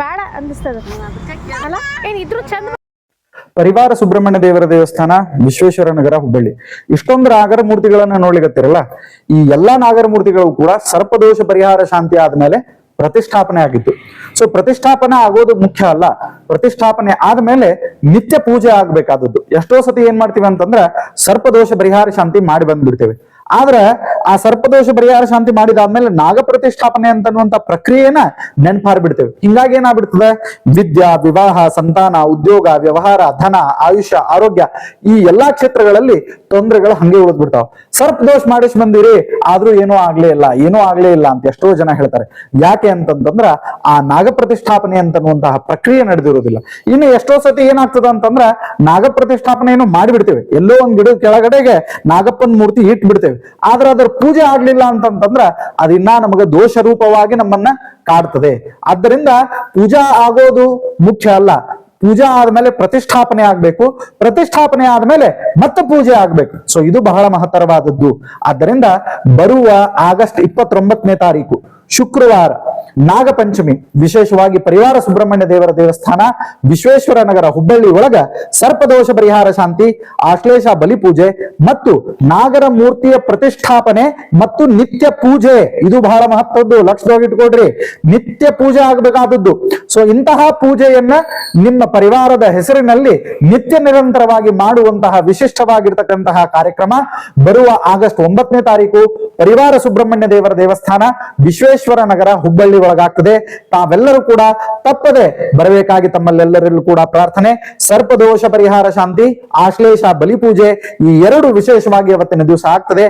ಬೇಡ ಅನ್ನಿಸ್ತದ. ಅಲ್ಲ, ಏನ್ ಇದ್ರು ಚಂದ ಪರಿವಾರ ಸುಬ್ರಹ್ಮಣ್ಯ ದೇವರ ದೇವಸ್ಥಾನ, ವಿಶ್ವೇಶ್ವರ ನಗರ, ಹುಬ್ಬಳ್ಳಿ. ಇಷ್ಟೊಂದು ನಾಗರ ಮೂರ್ತಿಗಳನ್ನ ನೋಡ್ಲಿಕತ್ತಿರಲ್ಲ, ಈ ಎಲ್ಲಾ ನಾಗರ ಮೂರ್ತಿಗಳು ಕೂಡ ಸರ್ಪದೋಷ ಪರಿಹಾರ ಶಾಂತಿ ಆದ್ಮೇಲೆ ಪ್ರತಿಷ್ಠಾಪನೆ ಆಗಿತ್ತು. ಸೊ ಪ್ರತಿಷ್ಠಾಪನೆ ಆಗೋದು ಮುಖ್ಯ ಅಲ್ಲ. ಪ್ರತಿಷ್ಠಾಪನೆ ಆದ್ಮೇಲೆ ನಿತ್ಯ ಪೂಜೆ ಆಗ್ಬೇಕಾದದ್ದು. ಎಷ್ಟೋ ಸತಿ ಏನ್ ಮಾಡ್ತೀವಿ ಅಂತಂದ್ರ ಸರ್ಪದೋಷ ಪರಿಹಾರ ಶಾಂತಿ ಮಾಡಿ ಬಂದ್ಬಿಡ್ತೇವೆ. ಆದ್ರ ಆ ಸರ್ಪದೋಷ ಪರಿಹಾರ ಶಾಂತಿ ಮಾಡಿದಾದ್ಮೇಲೆ ನಾಗ ಪ್ರತಿಷ್ಠಾಪನೆ ಅಂತನ್ನುವಂತ ಪ್ರಕ್ರಿಯೆನ ನೆನ್ಪಾರ್ಬಿಡ್ತೇವೆ. ಹಿಂಗಾಗಿ ಏನಾಗ್ಬಿಡ್ತದೆ? ವಿದ್ಯಾ, ವಿವಾಹ, ಸಂತಾನ, ಉದ್ಯೋಗ, ವ್ಯವಹಾರ, ಧನ, ಆಯುಷ್ಯ, ಆರೋಗ್ಯ ಈ ಎಲ್ಲಾ ಕ್ಷೇತ್ರಗಳಲ್ಲಿ ತೊಂದರೆಗಳು ಹಂಗೆ ಉಳಿದ್ಬಿಡ್ತಾವ. ಸರ್ಪದೋಷ ಮಾಡಿಸ್ ಬಂದಿರಿ, ಆದ್ರೂ ಏನೂ ಆಗ್ಲೇ ಇಲ್ಲ, ಏನೂ ಆಗ್ಲೇ ಇಲ್ಲ ಅಂತ ಎಷ್ಟೋ ಜನ ಹೇಳ್ತಾರೆ. ಯಾಕೆ ಅಂತಂತಂದ್ರ, ಆ ನಾಗ ಪ್ರತಿಷ್ಠಾಪನೆ ಅಂತನ್ನುವಂತಹ ಪ್ರಕ್ರಿಯೆ ನಡೆದಿರುವುದಿಲ್ಲ ಇನ್ನು ಎಷ್ಟೋ ಸತಿ ಏನಾಗ್ತದ ಅಂತಂದ್ರ ನಾಗ ಪ್ರತಿಷ್ಠಾಪನೆಯನ್ನು ಮಾಡಿಬಿಡ್ತೇವೆ. ಎಲ್ಲೋ ಒಂದ್ ಗಿಡದ ಕೆಳಗಡೆಗೆ ನಾಗಪ್ಪನ ಮೂರ್ತಿ ಇಟ್ ಬಿಡ್ತೇವೆ ಆದ್ರೆ ಅದರ ಪೂಜೆ ಆಗ್ಲಿಲ್ಲ ಅಂತಂತಂದ್ರ, ಅದಿನ್ನ ನಮಗೆ ದೋಷ ರೂಪವಾಗಿ ನಮ್ಮನ್ನ ಕಾಡ್ತದೆ. ಆದ್ದರಿಂದ ಪೂಜಾ ಆಗೋದು ಮುಖ್ಯ ಅಲ್ಲ. ಪೂಜಾ ಆದ್ಮೇಲೆ ಪ್ರತಿಷ್ಠಾಪನೆ ಆಗ್ಬೇಕು, ಪ್ರತಿಷ್ಠಾಪನೆ ಆದ್ಮೇಲೆ ಮತ್ತೆ ಪೂಜೆ ಆಗ್ಬೇಕು. ಸೊ ಇದು ಬಹಳ ಮಹತ್ತರವಾದದ್ದು. ಆದ್ದರಿಂದ ಬರುವ ಆಗಸ್ಟ್ ಇಪ್ಪತ್ತೊಂಬತ್ತನೇ ತಾರೀಕು, ಶುಕ್ರವಾರ. ನಾಗಪಂಚಮಿ, ವಿಶೇಷವಾಗಿ ಪರಿವಾರ ಸುಬ್ರಹ್ಮಣ್ಯ ದೇವರ ದೇವಸ್ಥಾನ, ವಿಶ್ವೇಶ್ವರ ನಗರ ಹುಬ್ಬಳ್ಳಿ ಒಳಗ ಸರ್ಪದೋಷ ಪರಿಹಾರ ಶಾಂತಿ, ಆಶ್ಲೇಷ ಬಲಿಪೂಜೆ ಮತ್ತು ನಾಗರ ಮೂರ್ತಿಯ ಪ್ರತಿಷ್ಠಾಪನೆ ಮತ್ತು ನಿತ್ಯ ಪೂಜೆ. ಇದು ಬಹಳ ಮಹತ್ವದ್ದು ಲಕ್ಷದೊಳಗೆ ಇಟ್ಕೊಡ್ರಿ ನಿತ್ಯ ಪೂಜೆ ಆಗಬೇಕಾದದ್ದು. ಸೊ ಇಂತಹ ಪೂಜೆಯನ್ನ ನಿಮ್ಮ ಪರಿವಾರದ ಹೆಸರಿನಲ್ಲಿ ನಿತ್ಯ ನಿರಂತರವಾಗಿ ಮಾಡುವಂತಹ ವಿಶಿಷ್ಟವಾಗಿರ್ತಕ್ಕಂತಹ ಕಾರ್ಯಕ್ರಮ ಬರುವ ಆಗಸ್ಟ್ ಒಂಬತ್ತನೇ ತಾರೀಕು, ಪರಿವಾರ ಸುಬ್ರಹ್ಮಣ್ಯ ದೇವರ ದೇವಸ್ಥಾನ, ವಿಶ್ವೇಶ್ವರ ನಗರ ಹುಬ್ಬಳ್ಳಿ ಒಳಗಾಗ್ತದೆ. ತಾವೆಲ್ಲರೂ ಕೂಡ ತಪ್ಪದೆ ಬರಬೇಕಾಗಿ ತಮ್ಮಲ್ಲೆಲ್ಲರಲ್ಲೂ ಕೂಡ ಪ್ರಾರ್ಥನೆ, ಸರ್ಪದೋಷ ಪರಿಹಾರ ಶಾಂತಿ, ಆಶ್ಲೇಷ ಬಲಿಪೂಜೆ ಈ ಎರಡು ವಿಶೇಷವಾಗಿ ಅವತ್ತಿನ ದಿವಸ ಆಗ್ತದೆ.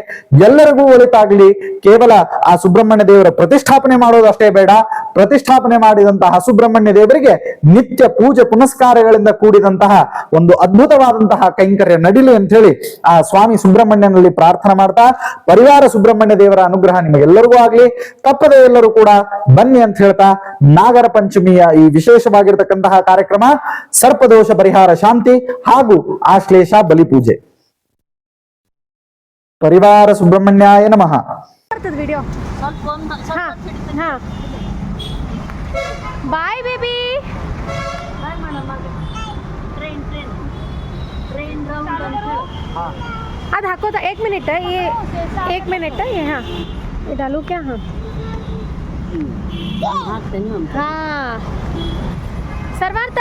ಎಲ್ಲರಿಗೂ ಒಳಿತಾಗ್ಲಿ. ಕೇವಲ ಆ ಸುಬ್ರಹ್ಮಣ್ಯ ದೇವರ ಪ್ರತಿಷ್ಠಾಪನೆ ಮಾಡೋದು ಅಷ್ಟೇ ಬೇಡ. ಪ್ರತಿಷ್ಠಾಪನೆ ಮಾಡಿದಂತಹ ಸುಬ್ರಹ್ಮಣ್ಯ ದೇವರಿಗೆ ನಿತ್ಯ ಪೂಜೆ ಪುನಸ್ಕಾರಗಳಿಂದ ಕೂಡಿದಂತಹ ಒಂದು ಅದ್ಭುತವಾದಂತಹ ಕೈಂಕರ್ಯ ನಡಿಲಿ ಅಂತ ಹೇಳಿ ಆ ಸ್ವಾಮಿ ಸುಬ್ರಹ್ಮಣ್ಯನಲ್ಲಿ ಪ್ರಾರ್ಥನೆ ಮಾಡ್ತಾ ಪರಿವಾರ ಸುಬ್ರಹ್ಮಣ್ಯ ದೇವರ ಅನುಗ್ರಹ ನಿಮಗೆಲ್ಲರಿಗೂ ಆಗ್ಲಿ. ತಪ್ಪದೆ ಎಲ್ಲರೂ ಕೂಡ ಬನ್ನಿ ಅಂತ ಹೇಳ್ತಾ ನಾಗರ ಪಂಚಮಿಯ ಈ ವಿಶೇಷವಾಗಿರ್ತಕ್ಕಂತಹ ಕಾರ್ಯಕ್ರಮ ಸರ್ಪದೋಷ ಪರಿಹಾರ ಶಾಂತಿ ಹಾಗೂ ಆಶ್ಲೇಷ ಬಲಿಪೂಜೆ ಪರಿವಾರ ಸುಬ್ರಹ್ಮಣ್ಯಾಯ ನಮಃ. ಬರ್ತದ video ಸ್ವಲ್ಪ ಒಂದು ಹಾ ಹಾ bye baby bye madam train train train round ಅಂತ ಹೇಳು ಅದು ಹಾಕೋದ ಏಕ್ ಮಿನಿಟ್ ये एक मिनट ये हाँ ये डालू क्या हाँ ಹಾಕ್ತೇನೆ ಮ್ಯಾಮ್ हाँ ಸರ್ವಾರ್ಥ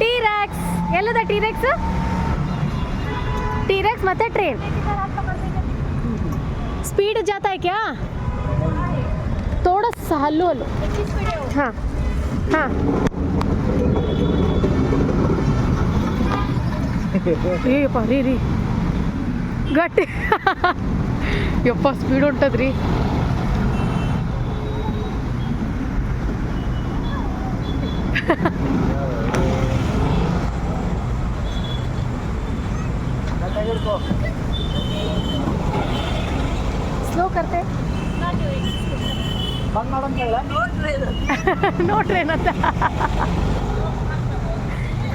ಟೀರೆಕ್ಸ್ ಎಲ್ಲದ ಟೀರೆಕ್ಸ್ ಟೀರೆಕ್ಸ್ ಮತ್ತೆ ಟ್ರೈನ್ स्पीड जाता है क्या थोड़ा सा हल्लू हल्लू हाँ हाँ ಏ ರೀ ರೀ ಗಟ್ಟಿ ಯಪ್ಪ ಸ್ಪೀಡ್ ಹೊಂಟದ್ರಿ ಸ್ಲೋ ಬಂದ್ ಮಾಡೋಣ ನೋ ಟ್ರೈನ್ ಅಂತ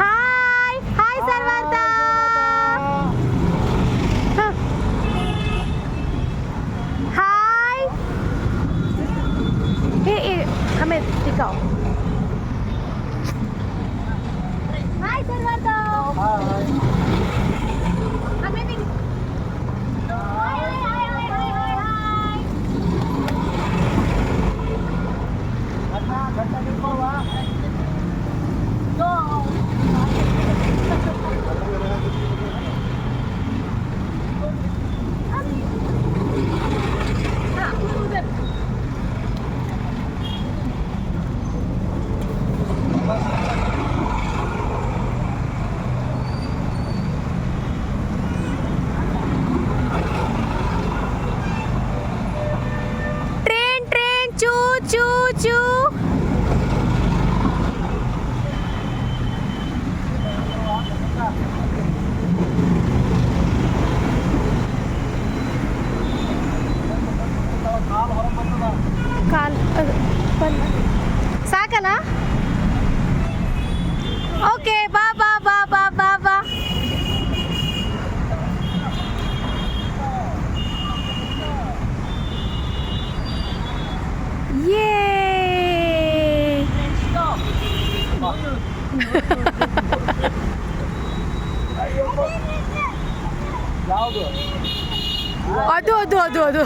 ಹಾಯ್ ಹಾಯ್ ಸರ್ವಾರ್ಥ ಹಾಯ್ ಏ ಏ ಹಮೇ ಟಿಕಾವ್ hi Sarvartha ಸಾಕಲ್ಲ ಓಕೆ ಬಾ ಬಾ ಬಾ ಬಾ ಬಾ ಬಾ ಯೇ ಅದು ಅದು ಅದು ಅದು